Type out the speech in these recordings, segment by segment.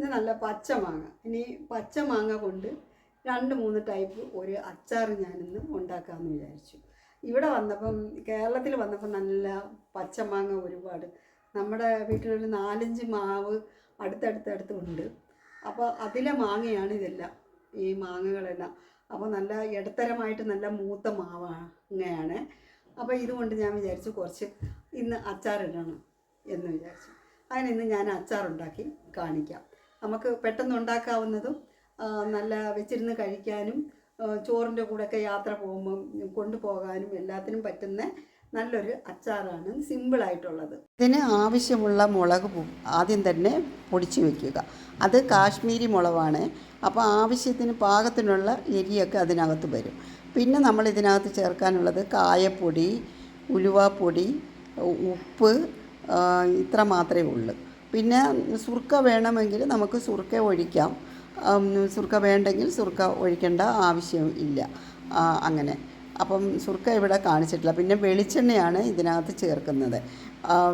ഇത് നല്ല പച്ച മാങ്ങ. ഇനി പച്ച മാങ്ങ കൊണ്ട് രണ്ട് മൂന്ന് ടൈപ്പ് ഒരു അച്ചാർ ഞാനിന്ന് ഉണ്ടാക്കാമെന്ന് വിചാരിച്ചു. ഇവിടെ വന്നപ്പം കേരളത്തിൽ വന്നപ്പം നല്ല പച്ചമാങ്ങ ഒരുപാട്. നമ്മുടെ വീട്ടിലൊരു നാലഞ്ച് മാവ് അടുത്തടുത്തടുത്ത് ഉണ്ട്. അപ്പോൾ അതിലെ മാങ്ങയാണ് ഇതെല്ലാം ഈ മാങ്ങകളെല്ലാം. അപ്പോൾ നല്ല ഇടത്തരമായിട്ട് നല്ല മൂത്ത മാവാങ്ങയാണ് അപ്പോൾ ഇതുകൊണ്ട് ഞാൻ വിചാരിച്ചു കുറച്ച് ഇന്ന് അച്ചാറിടണം എന്ന് വിചാരിച്ചു. അങ്ങനെ ഇന്ന് ഞാൻ അച്ചാറുണ്ടാക്കി കാണിക്കാം. നമുക്ക് പെട്ടെന്ന് ഉണ്ടാക്കാവുന്നതും നല്ല വെച്ചിരുന്ന് കഴിക്കാനും ചോറിന്റെ കൂടെയൊക്കെ യാത്ര പോകുമ്പം കൊണ്ടുപോകാനും എല്ലാത്തിനും പറ്റുന്ന നല്ലൊരു അച്ചാറാണ് സിമ്പിളായിട്ടുള്ളത്. ഇതിന് ആവശ്യമുള്ള മുളക് ആദ്യം തന്നെ പൊടിച്ച് വെക്കുക. അത് കാശ്മീരി മുളകാണ്. അപ്പോൾ ആവശ്യത്തിന് പാകത്തിനുള്ള എരിയൊക്കെ അതിനകത്ത് വരും. പിന്നെ നമ്മൾ ഇതിനകത്ത് ചേർക്കാനുള്ളത് കായപ്പൊടി ഉലുവാപ്പൊടി ഉപ്പ് ഇത്ര മാത്രമേ ഉള്ളൂ. പിന്നെ സുർക്ക വേണമെങ്കിൽ നമുക്ക് സുർക്ക ഒഴിക്കാം. സുർക്ക വേണ്ടെങ്കിൽ സുർക്ക ഒഴിക്കേണ്ട ആവശ്യം ഇല്ല. അങ്ങനെ. അപ്പം സുർക്ക ഇവിടെ കാണിച്ചിട്ടില്ല. പിന്നെ വെളിച്ചെണ്ണയാണ് ഇതിനകത്ത് ചേർക്കുന്നത്.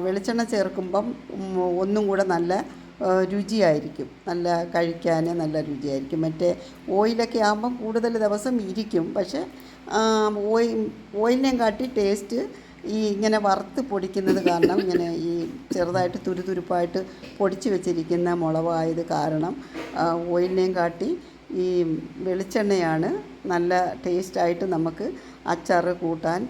വെളിച്ചെണ്ണ ചേർക്കുമ്പം ഒന്നും കൂടെ നല്ല രുചിയായിരിക്കും. നല്ല കഴിക്കാൻ നല്ല രുചിയായിരിക്കും. മറ്റേ ഓയിലൊക്കെ ആകുമ്പം കൂടുതൽ ദിവസം ഇരിക്കും. പക്ഷേ ഓയിൽ ഓയിലിനെയും കാട്ടി ടേസ്റ്റ് ഈ ഇങ്ങനെ വറുത്ത് പൊടിക്കുന്നത് കാരണം ഇങ്ങനെ ഈ ചെറുതായിട്ട് തുരുതുരുപ്പായിട്ട് പൊടിച്ച് വെച്ചിരിക്കുന്ന മുളകായത് കാരണം ഓയിലിനെയും കാട്ടി ഈ വെളിച്ചെണ്ണയാണ് നല്ല ടേസ്റ്റായിട്ട് നമുക്ക് അച്ചാർ കൂട്ടാൻ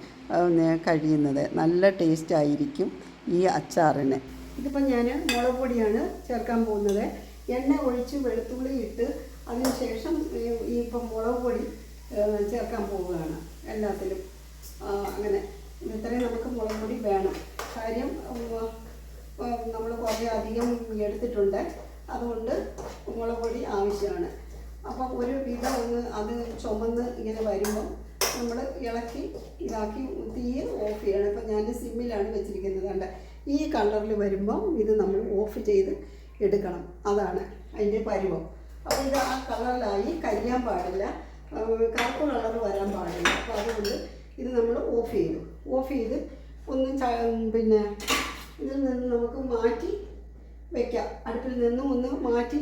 കഴിയുന്നത്. നല്ല ടേസ്റ്റായിരിക്കും ഈ അച്ചാറിന്. ഇതിപ്പോൾ ഞാൻ മുളക് പൊടിയാണ് ചേർക്കാൻ പോകുന്നത്. എണ്ണ ഒഴിച്ച് വെളുത്തുള്ളി ഇട്ട് അതിനുശേഷം ഈ- ഇപ്പം മുളക് പൊടി ചേർക്കാൻ പോവുകയാണ് എല്ലാത്തിലും. അങ്ങനെ ഇത്രയും നമുക്ക് മുളക് പൊടി വേണം. കാര്യം നമ്മൾ കുറേ അധികം എടുത്തിട്ടുണ്ട്. അതുകൊണ്ട് മുളക് പൊടി ആവശ്യമാണ്. അപ്പം ഒരു വിധം ഒന്ന് അത് ചുമന്ന് ഇങ്ങനെ വരുമ്പം നമ്മൾ ഇളക്കി ഇതാക്കി തീ ഓഫ് ചെയ്യണം. ഇപ്പം ഞാൻ സിമ്മിലാണ് വെച്ചിരിക്കുന്നത് കണ്ട? ഈ കളറിൽ വരുമ്പോൾ ഇത് നമ്മൾ ഓഫ് ചെയ്ത് എടുക്കണം. അതാണ് അതിന്റെ പരുവം. അപ്പോൾ ഇത് ആ കളറിലായി കരിയാൻ പാടില്ല. കറുപ്പ് കളർ വരാൻ പാടില്ല. അപ്പോൾ അതുകൊണ്ട് ഇത് നമ്മൾ ഓഫ് ചെയ്തു. ഓഫ് ചെയ്ത് ഒന്ന് പിന്നെ ഇതിൽ നിന്ന് നമുക്ക് മാറ്റി വെക്കാം. അടുപ്പിൽ നിന്നും ഒന്ന് മാറ്റി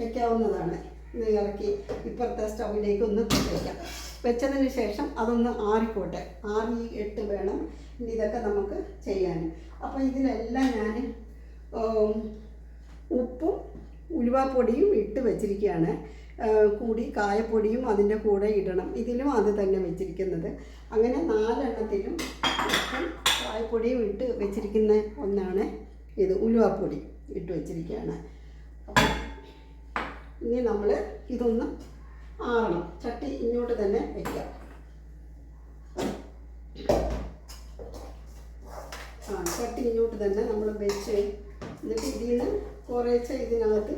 വെക്കാവുന്നതാണ്. ഇത് ഇറക്കി ഇപ്പുറത്തെ സ്റ്റൗവിലേക്ക് ഒന്ന് വെക്കാം. വെച്ചതിന് ശേഷം അതൊന്ന് ആറിക്കോട്ടെ. ആറി എട്ട് വേണം. ഇതൊക്കെ നമുക്ക് ചെയ്യാൻ അപ്പോൾ ഇതിലെല്ലാം ഞാൻ ഉപ്പും ഉലുവാപ്പൊടിയും ഇട്ട് വെച്ചിരിക്കുകയാണ്. കൂടി കായപ്പൊടിയും അതിന്റെ കൂടെ ഇടണം. ഇതിലും അത് തന്നെ വെച്ചിരിക്കുന്നത്. അങ്ങനെ നാലെണ്ണത്തിലും ചായപ്പൊടിയും ഇട്ട് വെച്ചിരിക്കുന്ന ഒന്നാണ് ഇത് ഉലുവാപ്പൊടി ഇട്ട് വെച്ചിരിക്കുകയാണ്. ഇനി നമ്മൾ ഇതൊന്ന് ആറണം. ചട്ടി ഇങ്ങോട്ട് തന്നെ വയ്ക്കാം ആ ചട്ടി ഇങ്ങോട്ട് തന്നെ നമ്മൾ വെച്ച് എന്നിട്ട് ഇതിൽ നിന്ന് കുറേശ്ശെ ഇതിനകത്ത്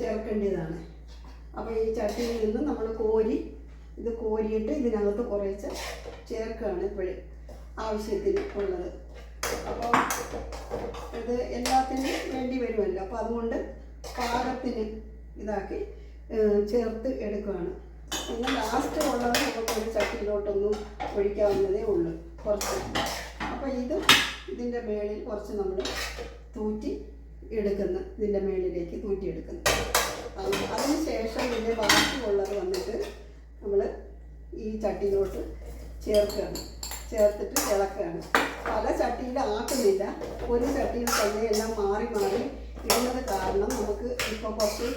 ചേർക്കേണ്ടതാണ്. അപ്പോൾ ഈ ചട്ടിയിൽ നിന്ന് നമ്മൾ കോരി ഇത് കോരിയിട്ട് ഇതിനകത്ത് കുറേശ്ശെ ചേർക്കുകയാണ് ഇപ്പോഴും ആവശ്യത്തിന് ഉള്ളത്. അപ്പോൾ ഇത് എല്ലാത്തിനും വേണ്ടി വരുമല്ലോ. അപ്പോൾ അതുകൊണ്ട് പാകത്തിന് ഇതാക്കി ചേർത്ത് എടുക്കുകയാണ്. പിന്നെ ലാസ്റ്റ് ഉള്ളത് നമുക്ക് ഒരു ചട്ടിയിലോട്ടൊന്നും ഒഴിക്കാവുന്നതേ ഉള്ളൂ കുറച്ച്. അപ്പോൾ ഇത് ഇതിന്റെ മേളിൽ കുറച്ച് നമ്മൾ തൂറ്റി എടുക്കുന്നു ഇതിന്റെ മേളിലേക്ക് തൂറ്റി എടുക്കുന്നു അതിന് ശേഷം ഇതിന്റെ ബാക്കിയുള്ളത് വന്നിട്ട് നമ്മൾ ഈ ചട്ടിയിലോട്ട് ചേർക്കുകയാണ്. ചേർത്തിട്ട് ഇളക്കുകയാണ്. പല ചട്ടിയിൽ ആക്കുന്നില്ല. ഒരു ചട്ടിയിൽ തന്നെ എല്ലാം മാറി മാറി ഇടുന്നത് കാരണം നമുക്ക് ഇപ്പോൾ കുറച്ച്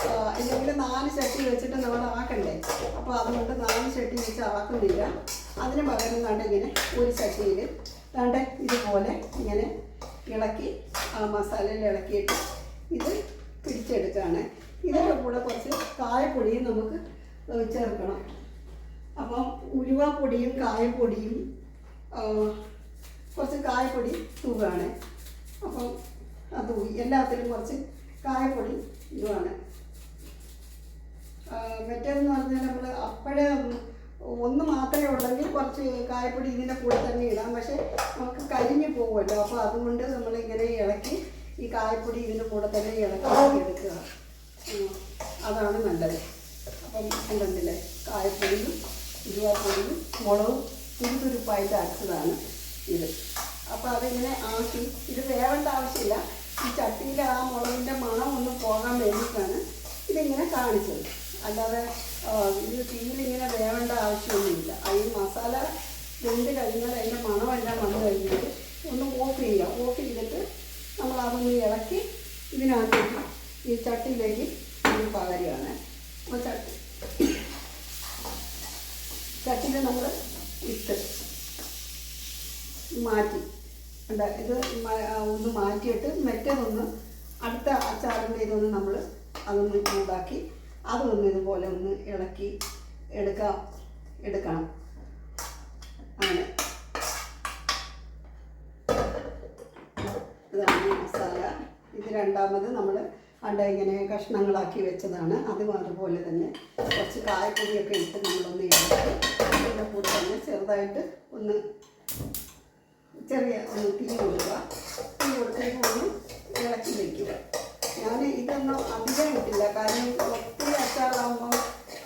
ആ, ഇല്ലെങ്കിൽ നാല് ചട്ടി വെച്ചിട്ട് നമ്മൾ ആക്കണ്ടേ? അപ്പോൾ അതുകൊണ്ട് നാല് ചട്ടി വെച്ച് ആക്കുന്നില്ല. അതിന് പകരം കണ്ട് ഇങ്ങനെ ഒരു ചട്ടിയിൽ കണ്ട് ഇതുപോലെ ഇങ്ങനെ ഇളക്കി ആ മസാലയിൽ ഇളക്കിയിട്ട് ഇത് പിടിച്ചെടുക്കുകയാണ്. ഇതിന്റെ കൂടെ കുറച്ച് കായപ്പൊടിയും നമുക്ക് ചേർക്കണം. അപ്പം ഉലുവാപ്പൊടിയും കായപ്പൊടിയും കുറച്ച് കായപ്പൊടി തൂവാണ് അപ്പം അത് എല്ലാത്തിലും കുറച്ച് കായപ്പൊടി ഇതുമാണ് ആ, മറ്റേതെന്ന് പറഞ്ഞാൽ നമ്മൾ അപ്പോഴേ ഒന്ന് മാത്രമേ ഉള്ളെങ്കിൽ കുറച്ച് കായപ്പൊടി ഇതിന്റെ കൂടെ തന്നെ ഇടാം. പക്ഷേ നമുക്ക് കരിഞ്ഞു പോകുമല്ലോ അപ്പോൾ അതുകൊണ്ട് നമ്മളിങ്ങനെ ഇളക്കി ഈ കായപ്പൊടി ഇതിന്റെ കൂടെ തന്നെ ഇളക്കി എടുക്കുക. അതാണ് നല്ലത്. അപ്പം ഉണ്ടല്ലേ? കായപ്പൊടിയും ഉരുവാപ്പൊടിയും മുളകും തുരുതുരുപ്പായിട്ട് അരച്ചതാണ് ഇത്. അപ്പോൾ അതിങ്ങനെ ആക്കി ഇത് വേവേണ്ട ആവശ്യമില്ല. ഈ ചട്ടിയിൽ ആ മുളകിന്റെ മണം ഒന്ന് പോകാൻ വേണ്ടിയിട്ടാണ് ഇതിങ്ങനെ കാണിച്ചത്. അല്ലാതെ ഇത് തീയിലിങ്ങനെ വേവേണ്ട ആവശ്യമൊന്നുമില്ല. ഈ മസാല വെന്ത് കഴിഞ്ഞാൽ അതിന്റെ മണമെല്ലാം വന്നു കഴിഞ്ഞാൽ ഒന്ന് ഓഫ് ചെയ്യുക. ഓഫ് ചെയ്തിട്ട് നമ്മൾ അതൊന്ന് ഇളക്കി ഇതിനകത്തേക്ക് ഈ ചട്ടിയിലേക്ക് ഇത് പകരുകയാണ് അപ്പോൾ ചട്ടി ചട്ടിയിൽ നമ്മൾ ഇട്ട് മാറ്റി ഉണ്ട്. ഇത് ഒന്ന് മാറ്റിയിട്ട് മറ്റേതൊന്ന് അടുത്ത അച്ചാറിന്റെ ഇതൊന്ന് നമ്മൾ അതൊന്ന് ചൂടാക്കി അതൊന്ന് ഇതുപോലെ ഒന്ന് ഇളക്കി എടുക്കാം എടുക്കണം. അങ്ങനെ. ഇതാണ് മസാല. ഇത് രണ്ടാമത് നമ്മൾ അണ്ട ഇങ്ങനെ കഷ്ണങ്ങളാക്കി വെച്ചതാണ്. അതും അതുപോലെ തന്നെ കുറച്ച് കായപ്പൊടിയൊക്കെ ഇട്ട് നമ്മളൊന്ന് ഇളക്കി. അതിന്റെ കൂടെ തന്നെ ചെറുതായിട്ട് ഒന്ന് ചെറിയ ഒന്ന് തീ കൊടുക്കുക. തീ കൊടുത്തിട്ട് ഒന്ന് ഇളക്കി വയ്ക്കുക ഞാൻ ഇതൊന്നും അധികം ഇട്ടില്ല. കാരണം ഒത്തിരി അച്ചാറാകുമ്പം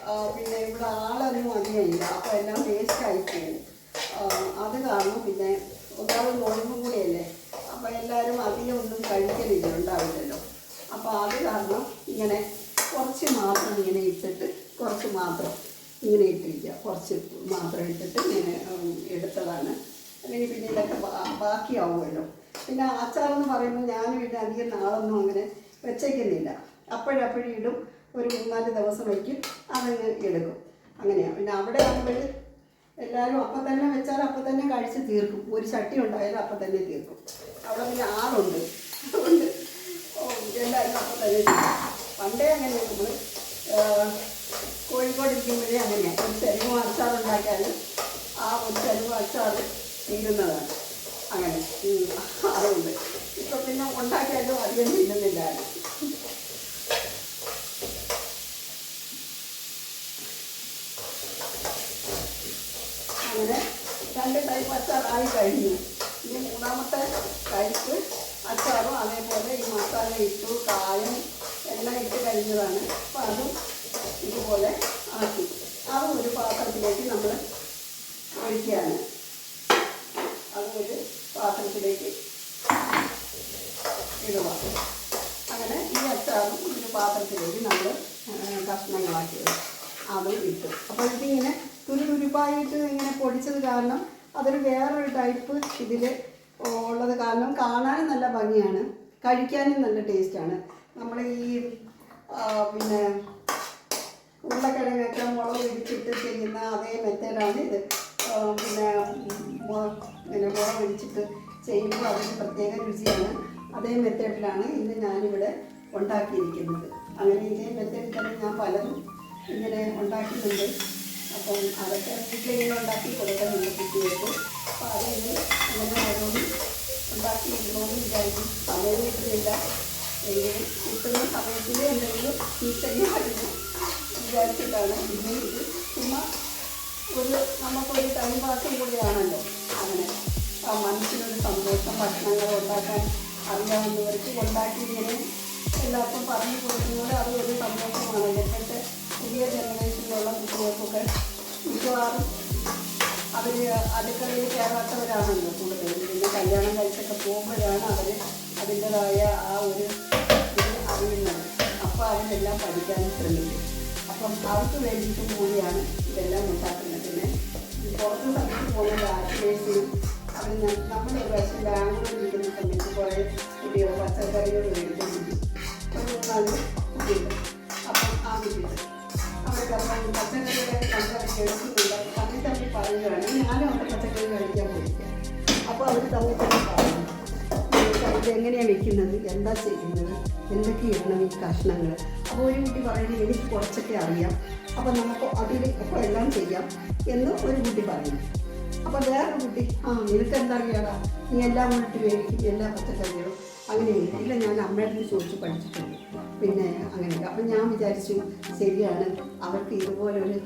ആ, പിന്നെ ഇവിടെ ആളൊന്നും അധികം ഇല്ല അപ്പോൾ എല്ലാം വേസ്റ്റായി പോകും. അത് കാരണം പിന്നെ ഒരാൾ നോമ്പും കൂടിയല്ലേ? അപ്പോൾ എല്ലാവരും അധികം ഒന്നും കഴിക്കലില്ല ഉണ്ടാവില്ലല്ലോ. അപ്പോൾ അത് കാരണം ഇങ്ങനെ കുറച്ച് മാത്രം ഇങ്ങനെ ഇട്ടിട്ട് കുറച്ച് മാത്രം ഇങ്ങനെ ഇട്ടിരിക്കുക. കുറച്ച് മാത്രം ഇട്ടിട്ട് ഇങ്ങനെ എടുത്തതാണ്. അല്ലെങ്കിൽ പിന്നെ ഇതൊക്കെ ബാക്കിയാവുമല്ലോ. പിന്നെ അച്ചാറെന്ന് പറയുമ്പോൾ ഞാനും ഇത് അധികം നാളൊന്നും അങ്ങനെ വെച്ചേക്കുന്നില്ല. അപ്പോഴപ്പോഴും ഇടും. ഒരു മൂന്നാൽ ദിവസം വയ്ക്കും. അതങ്ങ് എടുക്കും. അങ്ങനെയാണ് പിന്നെ അവിടെ ആകുമ്പോൾ എല്ലാവരും അപ്പം തന്നെ വെച്ചാൽ അപ്പം തന്നെ കഴിച്ച് തീർക്കും. ഒരു ചട്ടി ഉണ്ടായാലും അപ്പം തന്നെ തീർക്കും. അവിടെ പിന്നെ ആളുണ്ട് അതുകൊണ്ട് ഓ, എല്ലാവരും അപ്പം തന്നെ തീർക്കും പണ്ടേ അങ്ങനെ നമ്മൾ കോഴിക്കോട് ഇരിക്കുമ്പോഴേ അങ്ങനെയാണ് ഒരു ചെരുവ് അച്ചാർ ഉണ്ടാക്കിയാലും ആ ഒരു ചെരുവ് അച്ചാർ തീരുന്നതാണ് അങ്ങനെ ഉം, അതുകൊണ്ട് ഇപ്പം പിന്നെ ഉണ്ടാക്കിയാലും അധികം തിന്നുന്നില്ല. അങ്ങനെ രണ്ട് ടൈപ്പ് അച്ചാറായി കഴിഞ്ഞു. ഇനി മൂന്നാമത്തെ ടൈപ്പ് അച്ചാറും അതേപോലെ ഈ മസാല ഇട്ടു കായം എല്ലാം ഇട്ട് കഴിഞ്ഞതാണ്. അപ്പോൾ അതും ഇതുപോലെ ആക്കി. അതും ഒരു പാത്രത്തിലേക്ക് നമ്മൾ ഒഴിക്കുകയാണ്. അതും ഒരു പാത്രത്തിലേക്ക് അങ്ങനെ ഈ അച്ചാറും ഒരു പാത്രത്തിലേക്ക് നമ്മൾ കഷ്ണങ്ങളാക്കി അതും ഇട്ടു. അപ്പോൾ ഇതിങ്ങനെ തുരുതുരുപ്പായിട്ട് ഇങ്ങനെ പൊടിച്ചത് കാരണം അതൊരു വേറൊരു ടൈപ്പ് ഇതിൽ ഉള്ളത് കാരണം കാണാനും നല്ല ഭംഗിയാണ് കഴിക്കാനും നല്ല ടേസ്റ്റാണ്. നമ്മൾ ഈ പിന്നെ ഉരുളക്കിഴങ്ങൊക്കെ മുളക് ഇടിച്ചിട്ട് ചെയ്യുന്ന അതേ മെത്തേഡാണ് ഇത്. പിന്നെ പിന്നെ മുളക് ഇടിച്ചിട്ട് ചെയ്യുമ്പോൾ അതിന് പ്രത്യേക രുചിയാണ്. അതേ മെത്തേഡിലാണ് ഇന്ന് ഞാനിവിടെ ഉണ്ടാക്കിയിരിക്കുന്നത്. അങ്ങനെ ഇതേ മെത്തേഡിൽ തന്നെ ഞാൻ പലതും ഇങ്ങനെ ഉണ്ടാക്കുന്നുണ്ട് അപ്പം അതൊക്കെ വീട്ടിലിങ്ങനെ ഉണ്ടാക്കി കൊടുക്കുന്നുണ്ട് കുട്ടികൾക്ക്. അപ്പോൾ അതിന് അങ്ങനെ ഓരോന്നും ഉണ്ടാക്കി ഇടണമെന്ന് വിചാരിക്കും സമയം കിട്ടുന്നില്ല. കിട്ടുന്ന സമയത്തിൽ എന്തെങ്കിലും ചെയ്യാമായിരുന്നു വിചാരിച്ചിട്ടാണ് ഇന്ന് ഇത് ചുമ്മാ ഒരു നമുക്കൊരു ടൈം പാസും കൂടിയാണല്ലോ. അങ്ങനെ. ആ മനസ്സിനൊരു സന്തോഷം ഭക്ഷണങ്ങൾ ഉണ്ടാക്കാൻ അറിയാവുന്നവർക്ക് ഇങ്ങനെ എല്ലാവർക്കും പറഞ്ഞു കൊടുക്കുന്നത് അത് ഒരു സന്തോഷമാണ്. ഇപ്പോഴത്തെ പുതിയ ജനറേഷനിലുള്ള കുട്ടികൾക്കൊക്കെ മിക്കവാറും അവർ അടുക്കളയിൽ കയറാത്തവരാണല്ലോ കൂടുതലും. പിന്നെ കല്യാണം കഴിച്ചൊക്കെ പോകുമ്പോഴാണ് അവർ അതിന്റെതായ ആ ഒരു അറിയുന്നത്. അപ്പോൾ അവരെല്ലാം പഠിക്കാൻ ശ്രമിക്കും. അപ്പം അവർക്ക് വേണ്ടിയിട്ടും കൂടിയാണ് ഇതെല്ലാം ഉണ്ടാക്കുന്നത്. പിന്നെ പുറത്ത് സ്ഥലത്ത് പോകുന്ന ബാച്ചിലേഴ്സിനും അവർ നമ്മൾ ഒരു പ്രാവശ്യം ബാംഗ്ലൂരിൽ ഇരിക്കുന്ന സമയത്ത് കുറേ കുട്ടികൾ അപ്പം അപ്പോൾ എങ്ങനെയാണ് വെക്കുന്നത് എന്താ ചെയ്യുന്നത് എന്തൊക്കെയാണ് ഈ കഷ്ണങ്ങൾ അപ്പോൾ ഒരു കുട്ടി പറയുന്നത് എനിക്ക് കുറച്ചൊക്കെ അറിയാം അപ്പോൾ നമുക്ക് അതിൽ അപ്പോൾ എല്ലാം ചെയ്യാം എന്ന് ഒരു കുട്ടി പറയുന്നു അപ്പോൾ വേറൊരു കുട്ടി ആ നിനക്ക് എന്താ അറിയാടാ നീ എല്ലാം കൊണ്ടിട്ട് വേവിക്കും എല്ലാ പച്ചക്കറികളും അങ്ങനെയില്ല ഇല്ല. ഞാൻ അമ്മയുടെ അടുത്ത് ചോദിച്ച് പഠിച്ചിട്ടുണ്ട്. പിന്നെ അങ്ങനെ. അപ്പം ഞാൻ വിചാരിച്ചു ശരിയാണ്. അവർക്ക് ഇതുപോലൊരു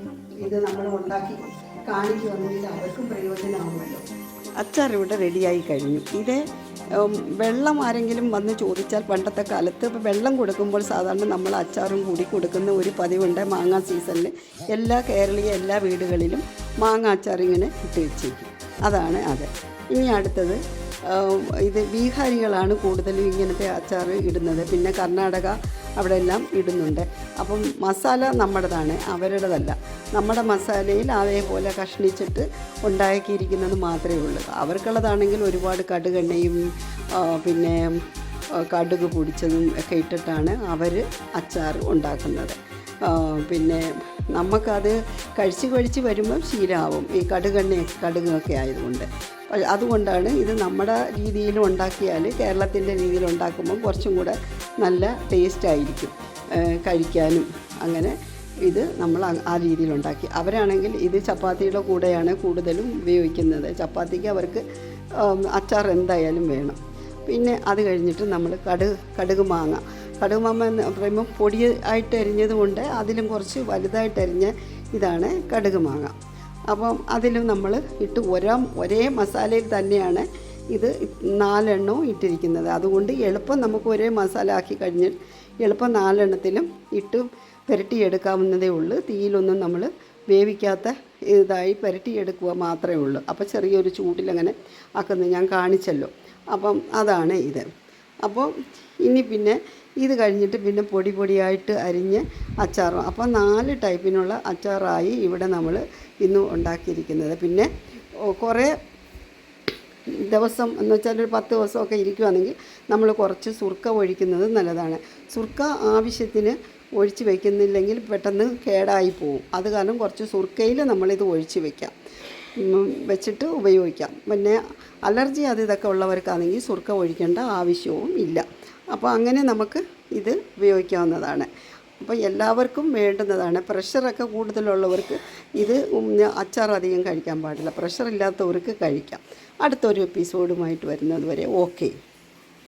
ഇത് നമ്മൾ ഉണ്ടാക്കി കാണിച്ചു കാണിക്കുവാണെങ്കിൽ അവർക്കും പ്രയോജനമാകുമല്ലോ അച്ചാർ ഇവിടെ റെഡിയായി കഴിഞ്ഞു. ഇത് വെള്ളം ആരെങ്കിലും വന്ന് ചോദിച്ചാൽ പണ്ടത്തെ കാലത്ത് ഇപ്പോൾ വെള്ളം കൊടുക്കുമ്പോൾ സാധാരണ നമ്മൾ അച്ചാറും കൂടി കൊടുക്കുന്ന ഒരു പതിവുണ്ട് മാങ്ങ സീസണിൽ എല്ലാ കേരളീയ എല്ലാ വീടുകളിലും മാങ്ങ അച്ചാർ ഇങ്ങനെ ഇട്ട് വെച്ചേക്കും. അതാണ് അത്. ഇനി അടുത്തത് ഇത് ബീഹാരികളാണ് കൂടുതലും ഇങ്ങനത്തെ അച്ചാർ ഇടുന്നത്. പിന്നെ കർണാടക അവിടെ എല്ലാം ഇടുന്നുണ്ട്. അപ്പം മസാല നമ്മുടേതാണ് അവരുടേതല്ല. നമ്മുടെ മസാലയിൽ അതേപോലെ കഷ്ണിച്ചിട്ട് ഉണ്ടാക്കിയിരിക്കുന്നത് മാത്രമേ ഉള്ളൂ. അവർക്കുള്ളതാണെങ്കിൽ ഒരുപാട് കടുകെണ്ണയും പിന്നെ കടുക് പൊടിച്ചതും ഒക്കെ ഇട്ടിട്ടാണ് അവർ അച്ചാർ ഉണ്ടാക്കുന്നത്. പിന്നെ നമുക്കത് കഴിച്ച് കഴിച്ച് വരുമ്പം ശീലമാവും. ഈ കടുകെണ്ണ കടുകൊക്കെ ആയതുകൊണ്ട്. അതുകൊണ്ടാണ് ഇത് നമ്മുടെ രീതിയിൽ ഉണ്ടാക്കിയാൽ കേരളത്തിന്റെ രീതിയിൽ ഉണ്ടാക്കുമ്പോൾ കുറച്ചും കൂടെ നല്ല ടേസ്റ്റ് ആയിരിക്കും കഴിക്കാനും. അങ്ങനെ ഇത് നമ്മൾ ആ- ആ രീതിയിൽ ഉണ്ടാക്കി. അവരാണെങ്കിൽ ഇത് ചപ്പാത്തിയുടെ കൂടെയാണ് കൂടുതലും ഉപയോഗിക്കുന്നത്. ചപ്പാത്തിക്ക് അവർക്ക് അച്ചാർ എന്തായാലും വേണം. പിന്നെ അത് കഴിഞ്ഞിട്ട് നമ്മൾ കടു കടുക് മാങ്ങ. കടുക് മാങ്ങ എന്ന് പറയുമ്പോൾ പൊടി ആയിട്ട് അരിഞ്ഞത് കൊണ്ട് അതിലും കുറച്ച് വലുതായിട്ട് അരിഞ്ഞ ഇതാണ് കടുക് മാങ്ങ. അപ്പം അതിലും നമ്മൾ ഇട്ട് ഒരേ ഒരേ മസാലയിൽ തന്നെയാണ് ഇത് നാലെണ്ണവും ഇട്ടിരിക്കുന്നത്. അതുകൊണ്ട് എളുപ്പം നമുക്ക് ഒരേ മസാല ആക്കി കഴിഞ്ഞാൽ എളുപ്പം നാലെണ്ണത്തിലും ഇട്ട് പുരട്ടിയെടുക്കാവുന്നതേ ഉള്ളൂ. തീയിലൊന്നും നമ്മൾ വേവിക്കാത്ത ഇതായി പുരട്ടിയെടുക്കുക മാത്രമേ ഉള്ളൂ. അപ്പോൾ ചെറിയൊരു ചൂടിലങ്ങനെ ആക്കുന്നത് ഞാൻ കാണിച്ചല്ലോ. അപ്പം അതാണ് ഇത്. അപ്പോൾ ഇനി പിന്നെ ഇത് കഴിഞ്ഞിട്ട് പിന്നെ പൊടി പൊടിയായിട്ട് അരിഞ്ഞ് അച്ചാറും. അപ്പോൾ നാല് ടൈപ്പിനുള്ള അച്ചാറായി ഇവിടെ നമ്മൾ ഇന്ന് ഉണ്ടാക്കിയിരിക്കുന്നത്. പിന്നെ കുറേ ദിവസം എന്ന് വെച്ചാൽ ഒരു പത്ത് ദിവസമൊക്കെ ഇരിക്കുകയാണെങ്കിൽ നമ്മൾ കുറച്ച് സുർക്ക ഒഴിക്കുന്നത് നല്ലതാണ്. സുർക്ക ആവശ്യത്തിന് ഒഴിച്ച് വെക്കുന്നില്ലെങ്കിൽ പെട്ടെന്ന് കേടായി പോവും. അത് കാരണം കുറച്ച് സുർക്കയിൽ നമ്മളിത് ഒഴിച്ച് വെക്കാം. വെച്ചിട്ട് ഉപയോഗിക്കാം. പിന്നെ അലർജി അത് ഇതൊക്കെ ഉള്ളവർക്കാണെങ്കിൽ സുർക്ക ഒഴിക്കേണ്ട ആവശ്യവും ഇല്ല. അപ്പോൾ അങ്ങനെ നമുക്ക് ഇത് ഉപയോഗിക്കാവുന്നതാണ്. അപ്പോൾ എല്ലാവർക്കും വേണ്ടുന്നതാണ്. പ്രഷറൊക്കെ കൂടുതലുള്ളവർക്ക് ഇത് അച്ചാർ അധികം കഴിക്കാൻ പാടില്ല. പ്രഷർ ഇല്ലാത്തവർക്ക് കഴിക്കാം. അടുത്തൊരു എപ്പിസോഡുമായിട്ട് വരുന്നത് വരെ ഓക്കെ.